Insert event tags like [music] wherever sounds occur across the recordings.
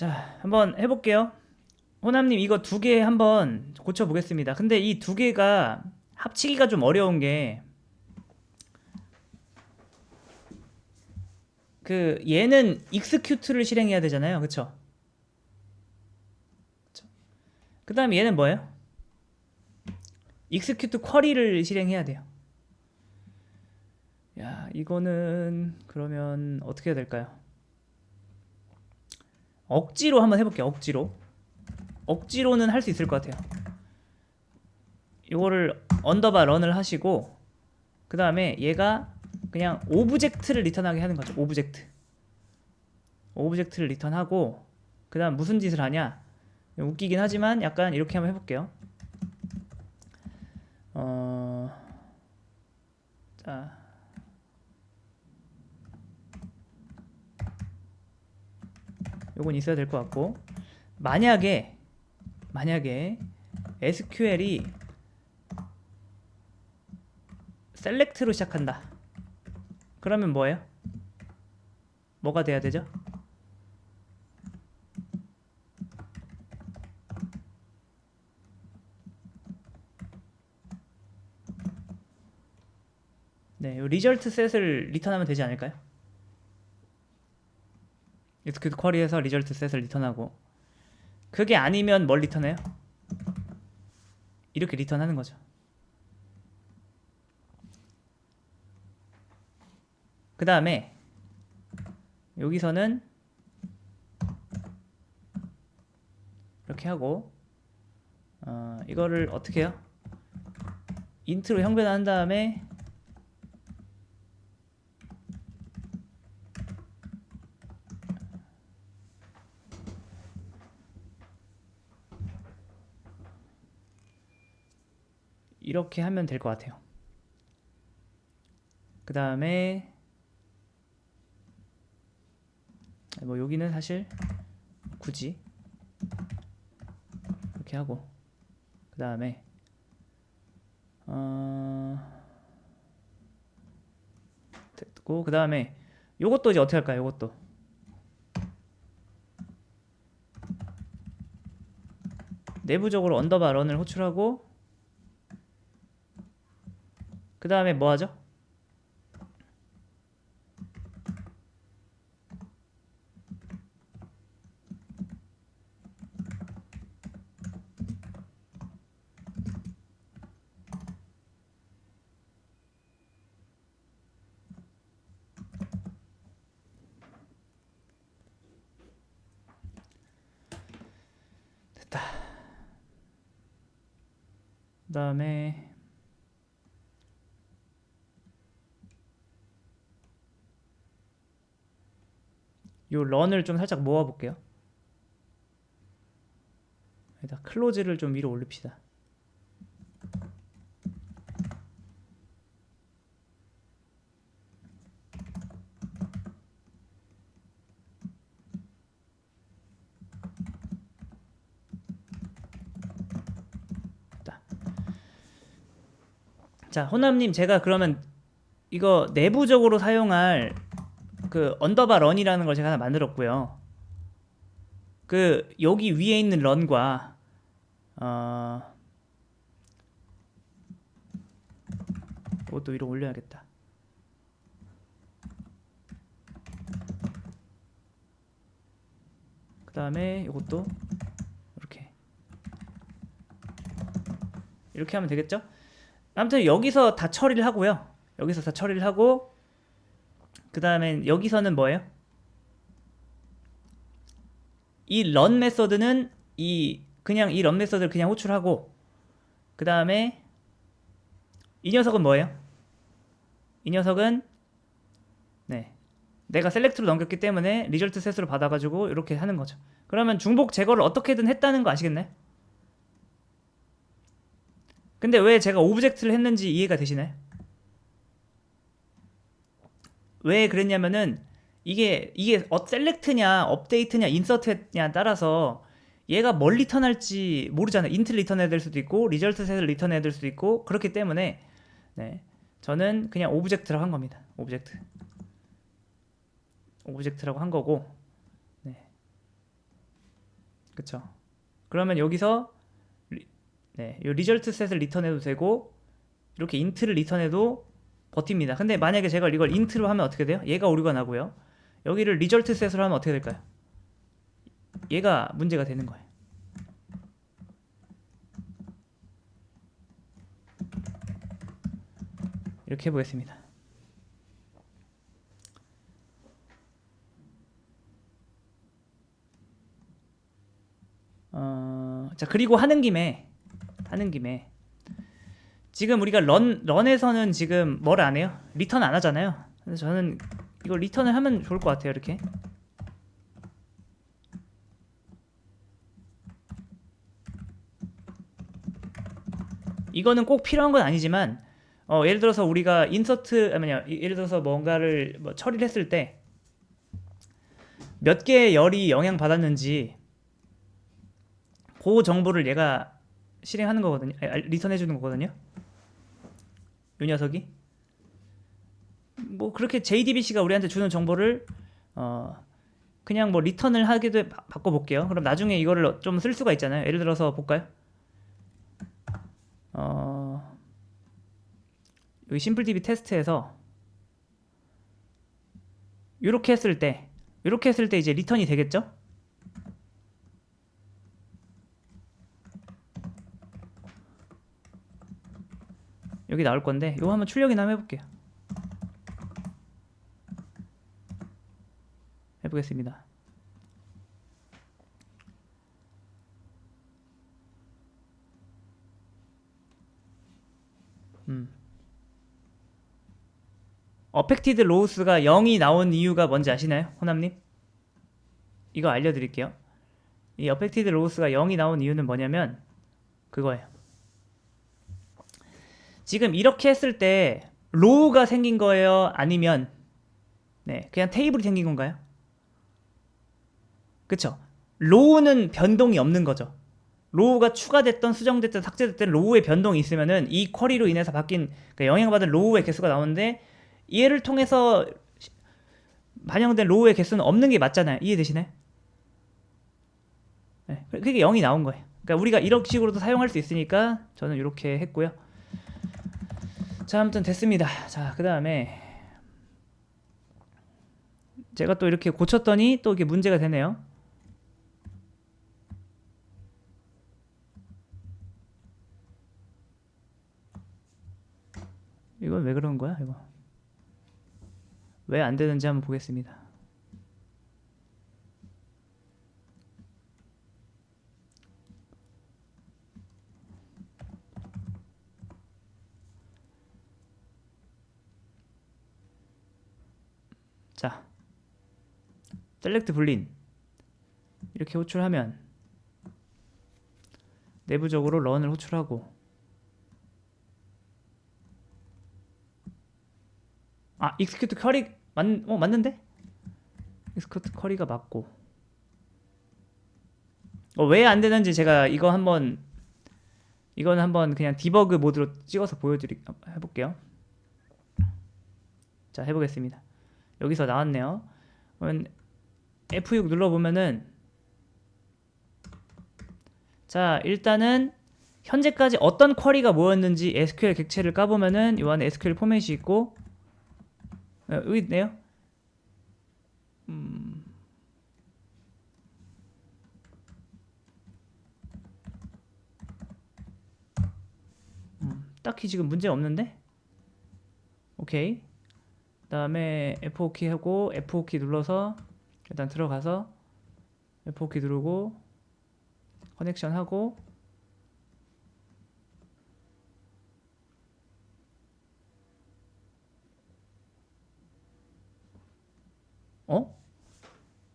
자, 한번 해볼게요. 호남님 이거 두 개 한번 고쳐보겠습니다. 근데 이 두 개가 합치기가 좀 어려운 게 그 얘는 execute를 실행해야 되잖아요. 그쵸? 그 다음에 얘는 뭐예요? execute query를 실행해야 돼요. 야, 이거는 그러면 어떻게 해야 될까요? 억지로 한번 해볼게요. 억지로. 억지로는 할 수 있을 것 같아요. 이거를 언더바 런을 하시고 그 다음에 얘가 그냥 오브젝트를 리턴하게 하는 거죠. 오브젝트. 오브젝트를 리턴하고 그 다음 무슨 짓을 하냐? 웃기긴 하지만 약간 이렇게 한번 해볼게요. 어, 자. 요건 있어야 될 것 같고 만약에 만약에 SQL이 셀렉트로 시작한다. 그러면 뭐예요? 뭐가 돼야 되죠? 네, 요 리절트 셋을 리턴하면 되지 않을까요? Execute 쿼리에서 리절트 셋을 리턴하고 그게 아니면 뭘 리턴해요? 이렇게 리턴하는 거죠. 그 다음에 여기서는 이렇게 하고 어, 이거를 어떻게 해요? 인트로 형변한 다음에 이렇게 하면 될 것 같아요. 그 다음에 뭐 여기는 사실 굳이 이렇게 하고 그 다음에 어 됐고 그 다음에 요것도 이제 어떻게 할까요? 요것도 내부적으로 언더바 런을 호출하고 그 다음에 뭐 하죠? 그 다음에 요 런을 좀 살짝 모아 볼게요. 여기다 클로즈를 좀 위로 올립시다. 자, 호남님 제가 그러면 이거 내부적으로 사용할 그 언더바 런이라는 걸 제가 하나 만들었고요. 그 여기 위에 있는 런과 어 이것도 위로 올려야겠다. 그 다음에 이것도 이렇게 이렇게 하면 되겠죠? 아무튼 여기서 다 처리를 하고요. 여기서 다 처리를 하고 그 다음에 여기서는 뭐예요? 이 런 메서드는 이 그냥 이 런 메서드를 그냥 호출하고 그 다음에 이 녀석은 뭐예요? 이 녀석은 네 내가 셀렉트로 넘겼기 때문에 리절트 셋으로 받아가지고 이렇게 하는 거죠. 그러면 중복 제거를 어떻게든 했다는 거 아시겠나요? 근데 왜 제가 오브젝트를 했는지 이해가 되시나요? 왜 그랬냐면은 이게 이게 어 셀렉트냐 업데이트냐 인서트냐 따라서 얘가 뭘 리턴할지 모르잖아요. 인트 리턴해야 될 수도 있고 리절트 셋을 리턴해야 될 수도 있고 그렇기 때문에 네 저는 그냥 오브젝트라고 한 겁니다. 오브젝트 오브젝트라고 한 거고 네 그쵸? 그러면 여기서 리, 네, 요 리절트 셋을 리턴해도 되고 이렇게 인트를 리턴해도 버팁니다. 근데 만약에 제가 이걸 인트로 하면 어떻게 돼요? 얘가 오류가 나고요. 여기를 리절트 셋으로 하면 어떻게 될까요? 얘가 문제가 되는 거예요. 이렇게 해보겠습니다. 어, 자 그리고 하는 김에 하는 김에 지금 우리가 런 런에서는 지금 뭘 안 해요? 리턴 안 하잖아요. 그래서 저는 이거 리턴을 하면 좋을 것 같아요. 이렇게 이거는 꼭 필요한 건 아니지만 어, 예를 들어서 우리가 인서트 아니야 예를 들어서 뭔가를 뭐 처리를 했을 때 몇 개의 열이 영향 받았는지 그 정보를 얘가 실행하는 거거든요. 아, 리턴해 주는 거거든요. 이 녀석이 뭐 그렇게 JDBC가 우리한테 주는 정보를 어 그냥 뭐 리턴을 하기도 해- 바- 바꿔 볼게요. 그럼 나중에 이거를 좀 쓸 수가 있잖아요. 예를 들어서 볼까요? 어 여기 심플DB 테스트에서 이렇게 했을 때 이렇게 했을 때 이제 리턴이 되겠죠? 여기 나올 건데 이거 한번 출력이나 한번 해볼게요. 해보겠습니다. 음. 어펙티드 로우스가 0이 나온 이유가 뭔지 아시나요? 호남님? 이거 알려드릴게요. 이 어펙티드 로우스가 0이 나온 이유는 뭐냐면 그거예요. 지금 이렇게 했을 때 로우가 생긴 거예요? 아니면 네 그냥 테이블이 생긴 건가요? 그쵸? 로우는 변동이 없는 거죠. 로우가 추가됐던 수정됐든 삭제됐든 로우의 변동이 있으면은 이 쿼리로 인해서 바뀐 그러니까 영향받은 로우의 개수가 나오는데 얘를 통해서 시- 반영된 로우의 개수는 없는 게 맞잖아요. 이해되시나요? 네, 그게 0이 나온 거예요. 그러니까 우리가 이런 식으로도 사용할 수 있으니까 저는 이렇게 했고요. 자, 아무튼 됐습니다. 자, 그 다음에 제가 또 이렇게 고쳤더니 또 이게 문제가 되네요. 이건 왜 그런 거야, 이거? 왜 안 되는지 한번 보겠습니다. 자, 셀렉트 불린 이렇게 호출하면 내부적으로 런을 호출하고 아 익스큐트 커리 맞, 어 맞는데? 익스큐트 커리가 맞고 어, 왜 안 되는지 제가 이거 한번 이거는 한번 그냥 디버그 모드로 찍어서 보여드리 해볼게요. 자 해보겠습니다. 여기서 나왔네요. 그러면 F6 눌러보면은 자 일단은 현재까지 어떤 쿼리가 뭐였는지 SQL 객체를 까보면은 이 안에 SQL 포맷이 있고 어, 여기 있네요. 음. 음, 딱히 지금 문제 없는데? 오케이. 그 다음에 F5 키 하고 F5 키 눌러서 일단 들어가서 F5 키 누르고 커넥션 하고 어?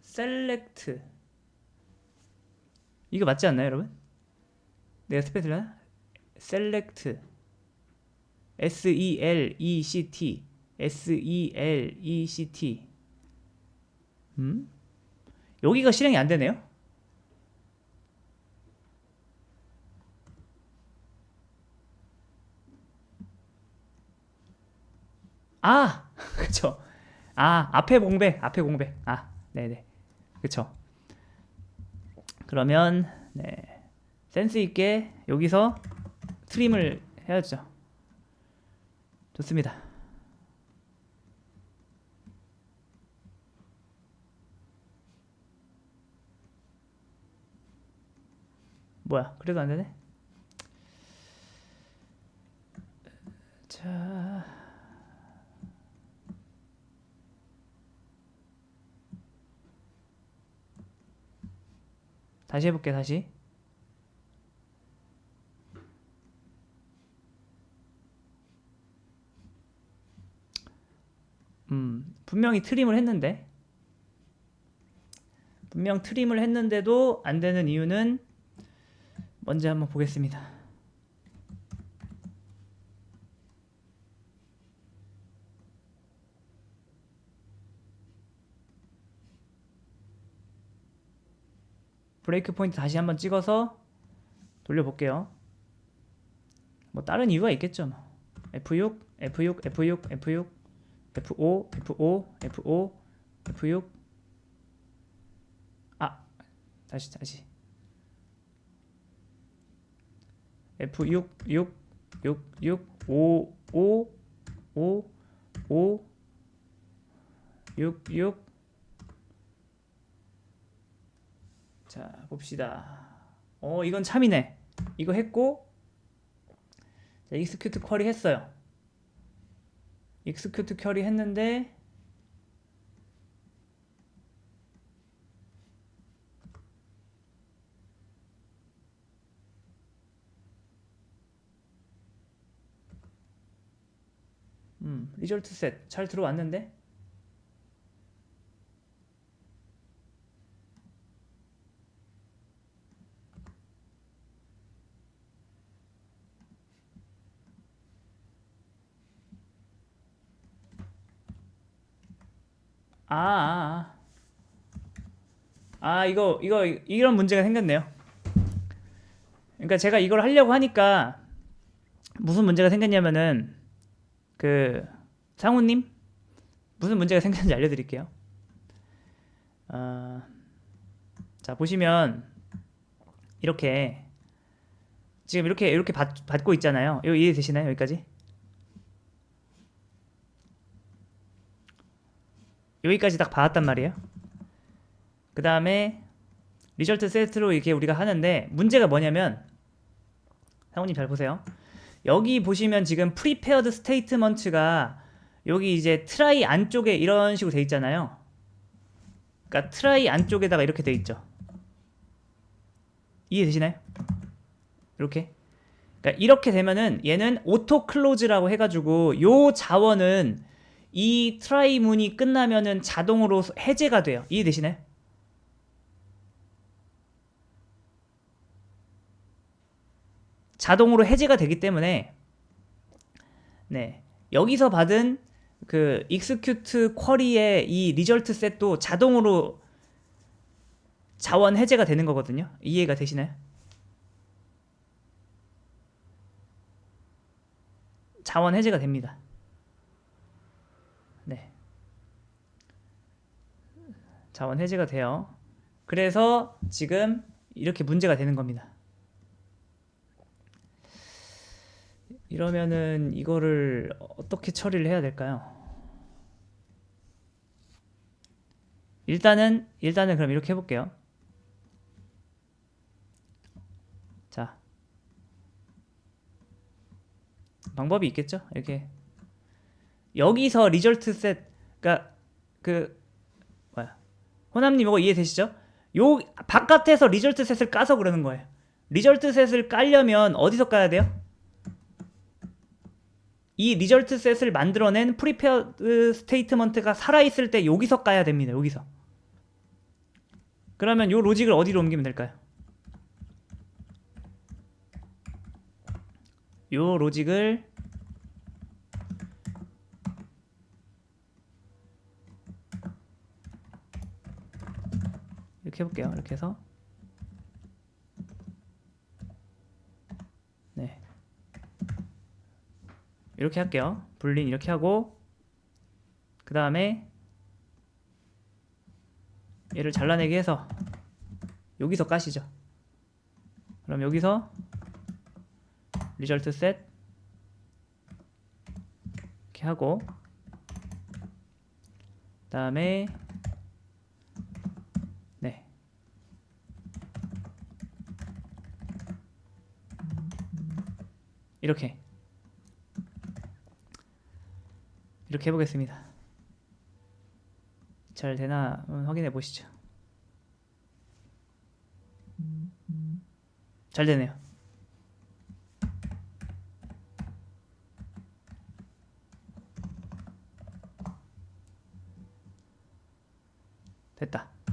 셀렉트 이거 맞지 않나요, 여러분? 내가 스페 들려나? 셀렉트 S E L E C T S E L E C T 음? 여기가 실행이 안 되네요? 아, [laughs] 그쵸. 아, 앞에 공백, 앞에 공백. 아, 네네. 그쵸. 그러면 네. 센스 있게 여기서 트림을 해야죠. 좋습니다. 뭐야? 그래도 안 되네. 자. 다시 해볼게 다시. 음 분명히 트림을 했는데 분명 트림을 했는데도 안 되는 이유는 뭔지 한번 보겠습니다. 브레이크 포인트 다시 한번 찍어서 돌려볼게요. 뭐 다른 이유가 있겠죠. 뭐. F6, F6, F6, F6, F5, F5, F5, F6. 아, 다시 다시. F6, 6, 6, 6, 5, 5, 5, 5, 6, 6. 자 봅시다. 어 이건 참이네. 이거 했고 자 익스큐트 쿼리 했어요. 익스큐트 쿼리 했는데 음 리절트 셋 잘 들어왔는데 아, 아, 아. 아, 이거, 이거, 이런 문제가 생겼네요. 그러니까 제가 이걸 하려고 하니까 무슨 문제가 생겼냐면은 그 상우님 무슨 문제가 생겼는지 알려드릴게요. 아, 자 보시면 이렇게 지금 이렇게 이렇게 받, 받고 있잖아요. 이거 이해되시나요? 여기까지? 여기까지 딱 받았단 말이에요. 그 다음에 리절트 세트로 이렇게 우리가 하는데 문제가 뭐냐면 상우님 잘 보세요. 여기 보시면 지금 프리페어드 스테이트먼트가 여기 이제 트라이 안쪽에 이런 식으로 돼 있잖아요. 그러니까 트라이 안쪽에다가 이렇게 돼 있죠. 이해되시나요? 이렇게. 그러니까 이렇게 되면은 얘는 오토 클로즈라고 해가지고 요 자원은 이 트라이 문이 끝나면은 자동으로 해제가 돼요. 이해되시나요? 자동으로 해제가 되기 때문에 네 여기서 받은 그 execute 쿼리의 이 리절트 셋도 자동으로 자원 해제가 되는 거거든요. 이해가 되시나요? 자원 해제가 됩니다. 네. 자원 해제가 돼요. 그래서 지금 이렇게 문제가 되는 겁니다. 이러면은 이거를 어떻게 처리를 해야 될까요? 일단은 일단은 그럼 이렇게 해볼게요. 자 방법이 있겠죠? 이렇게 여기서 리절트 셋 그러니까 그 뭐야 호남님 이거 이해되시죠? 요 바깥에서 리절트 셋을 까서 그러는 거예요. 리절트 셋을 깔려면 어디서 까야 돼요? 이 리절트 셋을 만들어낸 프리페어드 스테이트먼트가 살아있을 때 여기서 까야 됩니다. 여기서. 그러면 요 로직을 어디로 옮기면 될까요? 요 로직을 이렇게 해볼게요. 이렇게 해서 네 이렇게 할게요. 불린 이렇게 하고 그 다음에 얘를 잘라내기 해서 여기서 까시죠. 그럼 여기서 리절트 셋 이렇게 하고 그 다음에 네 이렇게 이렇게 해보겠습니다. 잘 되나 확인해 보시죠. 잘 되네요.